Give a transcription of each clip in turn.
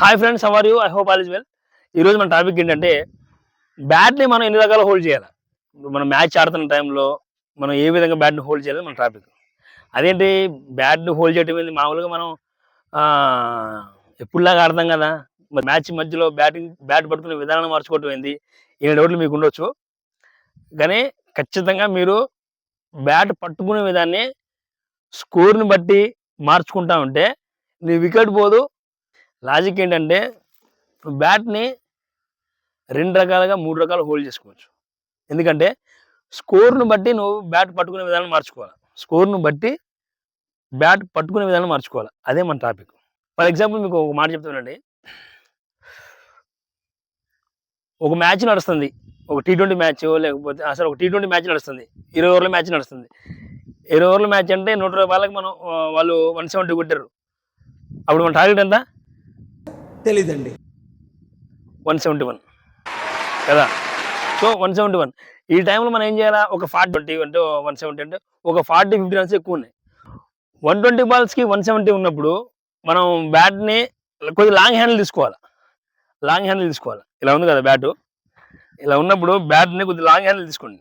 Hi friends how are you I hope all is well ఈరోజు మన topic ఏంటంటే బ్యాట్ని మనం ఎన్ని రకాల హోల్డ్ చేయాలి? ఇప్పుడు మనం మ్యాచ్ ఆడుతున్న టైంలో మనం ఏ విధంగా బ్యాట్ని హోల్డ్ చేయాలి మన టాపిక్ అదేంటి? బ్యాట్ని హోల్డ్ చేయటం ఏంది? మామూలుగా మనం ఎప్పుడులాగా ఆడతాం కదా? మరి మ్యాచ్ మధ్యలో బ్యాటింగ్ బ్యాట్ పట్టుకునే విధానం మార్చుకోవటం ఏంది? ఈ డౌట్లు మీకు ఉండొచ్చు. కానీ ఖచ్చితంగా మీరు బ్యాట్ పట్టుకునే విధాన్ని స్కోర్ని బట్టి మార్చుకుంటా ఉంటే నీ వికెట్ పోదు లాజిక్ ఏంటంటే నువ్వు బ్యాట్ని రెండు రకాలుగా మూడు రకాలు హోల్డ్ చేసుకోవచ్చు. ఎందుకంటే స్కోర్ను బట్టి నువ్వు బ్యాట్ పట్టుకునే విధానం మార్చుకోవాలి. స్కోర్ను బట్టి బ్యాట్ పట్టుకునే విధానం మార్చుకోవాలి. అదే మన టాపిక్. ఫర్ ఎగ్జాంపుల్ మీకు ఒక మాట చెప్తానండి ఒక మ్యాచ్ నడుస్తుంది. ఒక టీ ట్వంటీ మ్యాచ్ లేకపోతే అసలు ఒక టీ ట్వంటీ మ్యాచ్ నడుస్తుంది. ఇరవై ఓవర్ల మ్యాచ్ నడుస్తుంది. ఇరవై ఓవర్ల మ్యాచ్ అంటే నూట ఇరవై వాళ్ళకి మనం వాళ్ళు వన్ సెవెంటీ కొట్టారు. అప్పుడు మన టార్గెట్ ఎంత? తెలీదండి. One seventy one. కదా? So one seventy one. ఈ టైంలో మనం ఏం చేయాలా? ఒక ఫార్టీ ట్వంటీ అంటే వన్ సెవెంటీ అంటే ఒక ఫార్టీ ఫిఫ్టీ రన్స్ ఎక్కువ ఉన్నాయి. వన్ ట్వంటీ బాల్స్కి వన్ సెవెంటీ ఉన్నప్పుడు మనం బ్యాట్ని కొద్దిగా లాంగ్ హ్యాండిల్ తీసుకోవాలి? లాంగ్ హ్యాండిల్ తీసుకోవాలి? ఇలా ఉంది కదా బ్యాటు? ఇలా ఉన్నప్పుడు బ్యాట్ని కొద్దిగా లాంగ్ హ్యాండిల్ తీసుకోండి.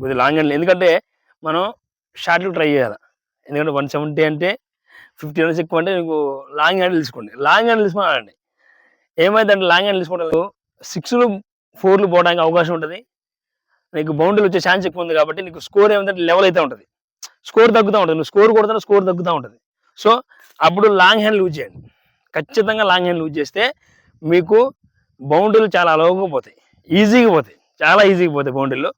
కొద్దిగా లాంగ్ హ్యాండిల్. ఎందుకంటే మనం షార్ట్లు ట్రై చేయాలి? ఎందుకంటే వన్ సెవెంటీ అంటే ఫిఫ్టీ రన్స్ ఎక్కువ అంటే మీకు లాంగ్ హ్యాండిల్ తీసుకోండి. లాంగ్ హ్యాండిల్ తీసుకుని ఆడండి ఏమైందంటే లాంగ్ హ్యాండ్ తీసుకోవడం సిక్స్లు ఫోర్లు పోవడానికి అవకాశం ఉంటుంది. నీకు బౌండరీలు వచ్చే ఛాన్స్ ఎక్కువ ఉంది కాబట్టి నీకు స్కోర్ ఏమంటే లెవెల్ అయితే ఉంటుంది. స్కోర్ తగ్గుతూ ఉంటుంది. నువ్వు స్కోర్ కొడుతున్నా స్కోర్ తగ్గుతూ ఉంటుంది. సో అప్పుడు లాంగ్ హ్యాండ్ యూజ్ చేయండి. ఖచ్చితంగా లాంగ్ హ్యాండ్ యూజ్ చేస్తే మీకు బౌండరీలు చాలా అలవగా పోతాయి. ఈజీగా పోతాయి. చాలా ఈజీగా పోతాయి బౌండరీలు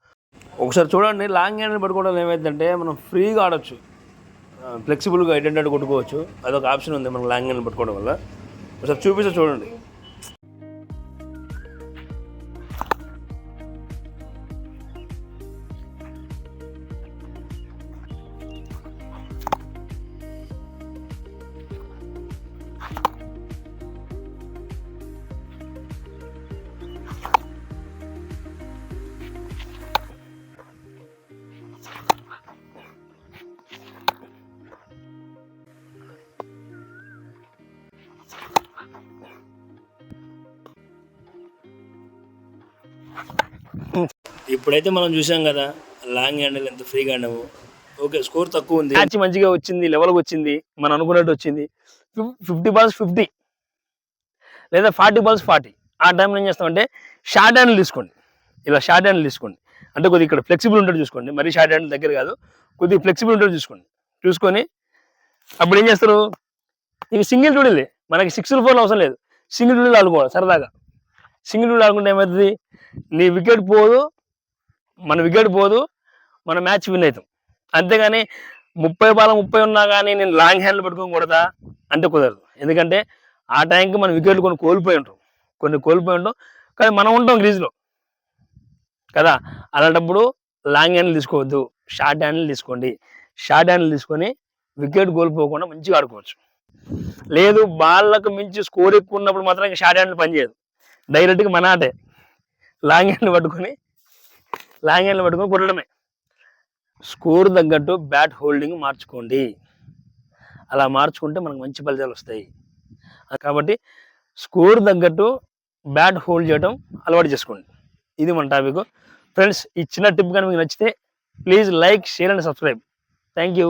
ఒకసారి చూడండి. లాంగ్ హ్యాండ్ పట్టుకోవడం ఏమైందంటే మనం ఫ్రీగా ఆడొచ్చు. ఫ్లెక్సిబుల్గా ఎటెండెంట్ కొట్టుకోవచ్చు. అదొక ఆప్షన్ ఉంది మనం లాంగ్ అని పట్టుకోవడం వల్ల. ఒకసారి చూపిస్తే చూడండి. ఇప్పుడైతే మనం చూసాం కదా లాంగ్ హ్యాండిల్ ఎంత ఫ్రీగా ఆడాము ఓకే స్కోర్ తక్కువ ఉంది. మ్యాచ్ మంచిగా వచ్చింది లెవెల్కి వచ్చింది మనం అనుకున్నట్టు వచ్చింది. Fifty balls fifty. లేదా ఫార్టీ బాల్స్ ఫార్టీ. ఆ టైంలో ఏం చేస్తామంటే షార్ట్ హ్యాండిల్ తీసుకోండి. ఇలా షార్ట్ హ్యాండిల్ తీసుకోండి. అంటే కొద్దిగా ఇక్కడ ఫ్లెక్సిబుల్ ఉంటుంది చూసుకోండి. మరీ షార్ట్ హ్యాండిల్ దగ్గర కాదు కొద్దిగా ఫ్లెక్సిబుల్ ఉంటుంది చూసుకోండి. చూసుకొని అప్పుడు ఏం చేస్తారు? ఇవి సింగిల్ టూడీలే మనకి సిక్స్ ఫోర్లు అవసరం లేదు. సింగిల్ టూడీలు ఆడుకోవాలి సరదాగా. సింగిల్ టూడీలు ఆడుకుంటే ఏమవుతుంది? నీ వికెట్ పోదు మన వికెట్ పోదు మన మ్యాచ్ విన్ అవుతాం. అంతేగాని ముప్పై బాల ముప్పై ఉన్నా కానీ నేను లాంగ్ హ్యాండ్లు పట్టుకొని కొడతా అంటే కుదరదు. ఎందుకంటే ఆ టైంకి మనం వికెట్లు కొన్ని కోల్పోయి ఉంటాం. కొన్ని కోల్పోయి ఉంటాం. కానీ మనం ఉంటాం గ్రీజ్లో కదా? అలాంటప్పుడు లాంగ్ హ్యాండ్లు తీసుకోవద్దు. షార్ట్ హ్యాండ్లు తీసుకోండి. షార్ట్ హ్యాండ్లు తీసుకొని వికెట్ కోల్పోకుండా మంచిగా ఆడుకోవచ్చు. లేదు బాళ్ళకు మించి స్కోర్ ఎక్కువ ఉన్నప్పుడు మాత్రం ఇంకా షార్ట్ హ్యాండ్లు పనిచేయదు. డైరెక్ట్గా మన ఆటే. లాంగ్ హ్యాండ్లు పట్టుకొని లాంగ్ హ్యాండ్లు పట్టుకొని కొట్టడమే. స్కోర్ తగ్గట్టు బ్యాట్ హోల్డింగ్ మార్చుకోండి. అలా మార్చుకుంటే మనకు మంచి ఫలితాలు వస్తాయి. కాబట్టి స్కోర్ తగ్గట్టు బ్యాట్ హోల్డ్ చేయడం అలవాటు చేసుకోండి. ఇది మన టాపిక్ ఫ్రెండ్స్ ఈ చిన్న టిప్ కానీ మీకు నచ్చితే please like share and subscribe thank you